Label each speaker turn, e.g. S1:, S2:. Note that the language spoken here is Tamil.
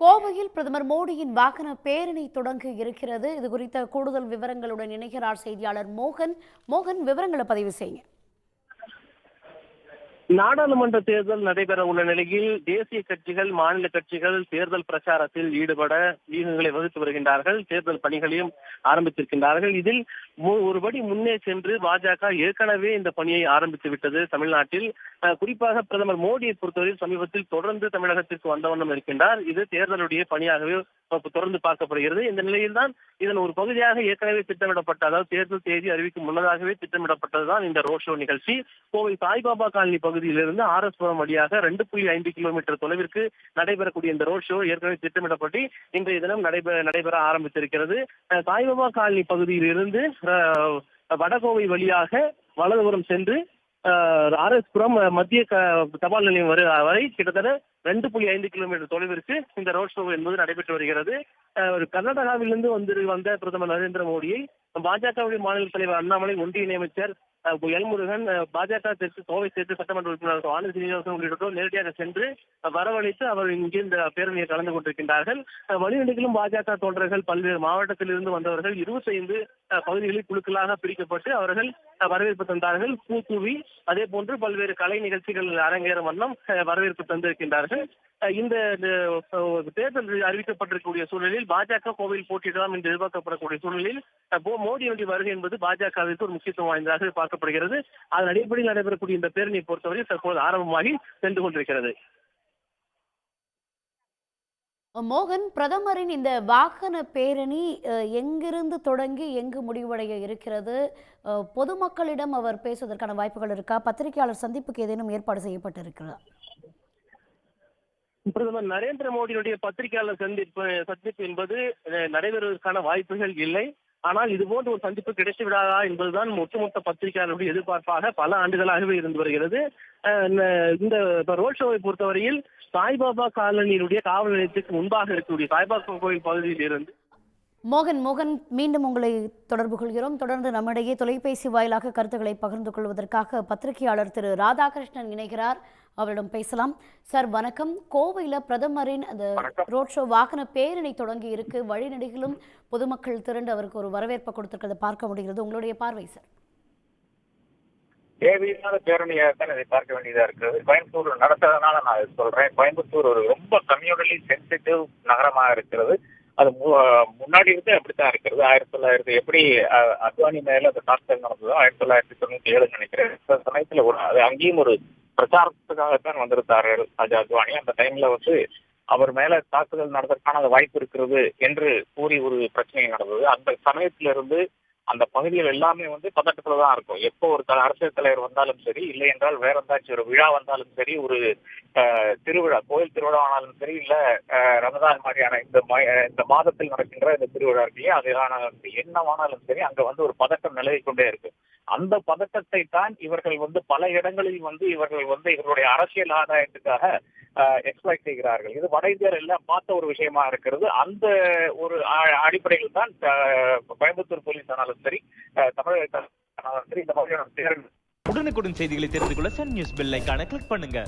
S1: கோவையில் பிரதமர் மோடியின் வாகன பேரணி தொடங்க இருக்கிறது. இது குறித்த கூடுதல் விவரங்களுடன் இணைகிறார் செய்தியாளர் மோகன். மோகன் விவரங்களை பதிவு செய்யுங்க.
S2: நாடாளுமன்ற தேர்தல் நடைபெற உள்ள நிலையில் தேசிய கட்சிகள் மாநில கட்சிகள் தேர்தல் பிரச்சாரத்தில் ஈடுபட வியூகங்களை வகுத்து வருகின்றார்கள். தேர்தல் பணிகளையும் ஆரம்பித்திருக்கின்றார்கள். இதில் ஒரு படி முன்னே சென்று பாஜக ஏற்கனவே இந்த பணியை ஆரம்பித்து விட்டது தமிழ்நாட்டில். குறிப்பாக பிரதமர் மோடியை பொறுத்தவரையில் சமீபத்தில் தொடர்ந்து தமிழகத்திற்கு வந்த வண்ணம் இருக்கின்றார். இது தேர்தலுடைய பணியாகவே தொடர்ந்து பார்க்கப்படுகிறது. இந்த நிலையில்தான் இதன் ஒரு பகுதியாக ஏற்கனவே திட்டமிடப்பட்ட அதாவது தேர்தல் தேதி அறிவிக்கும் முன்னதாகவே திட்டமிடப்பட்டதுதான் இந்த ரோட் ஷோ நிகழ்ச்சி. கோவை சாய்பாபா காலனி பகுதியிலிருந்து ஆர் எஸ் புரம் வழியாக ரெண்டு புள்ளி ஐந்து கிலோமீட்டர் தொலைவிற்கு நடைபெறக்கூடிய இந்த ரோட் ஷோ ஏற்கனவே திட்டமிடப்பட்டு இன்றைய தினம் நடைபெற நடைபெற ஆரம்பித்திருக்கிறது. சாய்பாபா காலனி பகுதியிலிருந்து வடகோவை வழியாக வலதுபுறம் சென்று ஆர் எஸ் புரம் மத்திய க- தபால் நிலையம் வரை வரை கிட்டத்தட்ட ரெண்டு புள்ளி ஐந்து கிலோமீட்டர் தொலைவிற்கு இந்த ரோட் ஷோ என்பது நடைபெற்று வருகிறது. ஒரு கர்நாடகாவிலிருந்து வந்து வந்த பிரதமர் நரேந்திர மோடியை பாஜகவுடைய மாநில தலைவர் அண்ணாமலை ஒன்றிய இணையமைச்சர் எல்முருகன் எல் முருகன் பாஜக தெற்கு கோவை தெற்கு சட்டமன்ற உறுப்பினர் ஆனந்த் சீனிவாசன் உள்ளிட்டோர் நேரடியாக சென்று வரவழைத்து அவர் இங்கே இந்த பேரணியை கலந்து கொண்டிருக்கின்றார்கள். வழிநெடுகளும் பாஜக தோழர்கள் பல்வேறு மாவட்டத்திலிருந்து வந்தவர்கள் இருபத்தி ஐந்து பகுதிகளில் குழுக்களாக பிரிக்கப்பட்டு அவர்கள் வரவேற்பு தந்தார்கள். பூ தூவி அதே போன்று பல்வேறு கலை நிகழ்ச்சிகள் அரங்கேறும் வண்ணம் வரவேற்பு தந்திருக்கின்றார்கள். இந்த தேர்தல் அறிவிக்கப்பட்டிருக்கக்கூடிய சூழலில் பாஜக கோவையில் போட்டியிடலாம் என்று எதிர்பார்க்கப்படக்கூடிய சூழலில் அஹ், மோடியினுடைய வருகை என்பது பாஜகவிற்கு ஒரு முக்கியத்துவம் வாய்ந்ததாக பார்க்கப்படுகிறது. அதன் அடிப்படையில் நடைபெறக்கூடிய இந்த பேரணியை பொறுத்தவரை தற்போது ஆரம்பமாகி சென்று கொண்டிருக்கிறது.
S1: மோகன் பிரதமரின் இந்த வாகன பேரணி எங்கிருந்து தொடங்கி எங்கு முடிவடைய இருக்கிறது? பொதுமக்களிடம் அவர் பேசுவதற்கான வாய்ப்புகள் இருக்கா? பத்திரிகையாளர் சந்திப்புக்கு ஏதேனும் ஏற்பாடு செய்யப்பட்டிருக்கிறதா?
S2: பிரதமர் நரேந்திர மோடியினுடைய பத்திரிகையாளர் சந்திப்பு சந்திப்பு என்பது நடைபெறுவதற்கான வாய்ப்புகள் இல்லை. ஆனால் இது போன்ற ஒரு சந்திப்பு கிடைத்து விடாதா என்பதுதான் ஒட்டுமொத்த பத்திரிகையாளருடைய எதிர்பார்ப்பாக பல ஆண்டுகளாகவே இருந்து வருகிறது. அஹ், இந்த ரோட் ஷோவை பொறுத்தவரையில் சாய்பாபா காலனியினுடைய காவல் நிலையத்துக்கு முன்பாக இருக்கக்கூடிய சாய்பாபா கோயில் பகுதியில் இருந்து
S1: மோகன் மோகன் மீண்டும் உங்களை தொடர்பு கொள்கிறோம். தொடர்ந்து நம்மிடையே தொலைபேசி வாயிலாக கருத்துக்களை பகிர்ந்து கொள்வதற்காக பத்திரிகையாளர் திரு ராதாகிருஷ்ணன் இணைகிறார். அவரிடம் பேசலாம். சார் வணக்கம். கோவையில் பிரதமரின் அந்த ரோட் ஷோ வாகன பேரணி தொடங்கி இருக்கு. வழிநெடுகிலும் பொதுமக்கள் திரண்டு அவருக்கு ஒரு வரவேற்பை கொடுத்திருக்கிறத பார்க்க முடிகிறது. உங்களுடைய பார்வை சார்?
S3: தேவையில்லாத பேரணியாக தான் இதை பார்க்க வேண்டியதா இருக்கிறது. கோயம்புத்தூர் நடத்ததுனால நான் சொல்றேன். கோயம்புத்தூர் ஒரு ரொம்ப கம்யூனலி சென்சிட்டிவ் நகரமாக இருக்கிறது. அது மு- முன்னாடி இருந்து அப்படித்தான் இருக்கிறது. ஆயிரத்தி தொள்ளாயிரத்தி எப்படி அஹ், அத்வானி மேல அந்த தாக்குதல் நடந்ததோ ஆயிரத்தி தொள்ளாயிரத்தி தொண்ணூத்தி ஏழு நினைக்கிறேன். அந்த சமயத்துல ஒரு அது அங்கேயும் ஒரு பிரச்சாரத்துக்காகத்தான் வந்திருந்தாரு ராஜா அத்வானி. அந்த டைம்ல வந்து அவர் மேல தாக்குதல் நடந்ததற்கான வாய்ப்பு இருக்கிறது என்று கூறி ஒரு பிரச்சனை நடந்தது. அந்த சமயத்துல இருந்து அந்த பகுதிகள் எல்லாமே வந்து பதட்டத்துல தான் இருக்கும். எப்போ ஒரு அரசியல் தலைவர் வந்தாலும் சரி இல்லை என்றால் வேற ஏதாச்சும் ஒரு விழா வந்தாலும் சரி ஒரு அஹ், திருவிழா கோயில் திருவிழா ஆனாலும் சரி இல்ல ரமதான் மாதிரியான இந்த மா- இந்த மாதத்தில் நடக்கின்ற இந்த திருவிழா இருக்கு இல்லையா அது ஆனாலும் சரி, என்னவானாலும் சரி அங்க வந்து ஒரு பதட்டம் நிலவி கொண்டே இருக்கு. அந்த பதட்டத்தை தான் இவர்கள் வந்து பல இடங்களில் வந்து இவர்கள் வந்து இவர்களுடைய அரசியல் ஆதாயத்துக்காக எக்ஸ்பிளைட் செய்கிறார்கள். இது வட இந்தியர் எல்லாம் பார்த்த ஒரு விஷயமா இருக்கிறது. அந்த ஒரு அடிப்படையில் தான் கோயம்புத்தூர் போலீஸ் ஆனாலும் சரி தமிழக ஆனாலும் சரி இந்த மாதிரியான
S4: உடனுக்குடன் செய்திகளை தெரிந்து கொள்ள சன் நியூஸ் பெல் ஐக்கான கிளிக் பண்ணுங்க.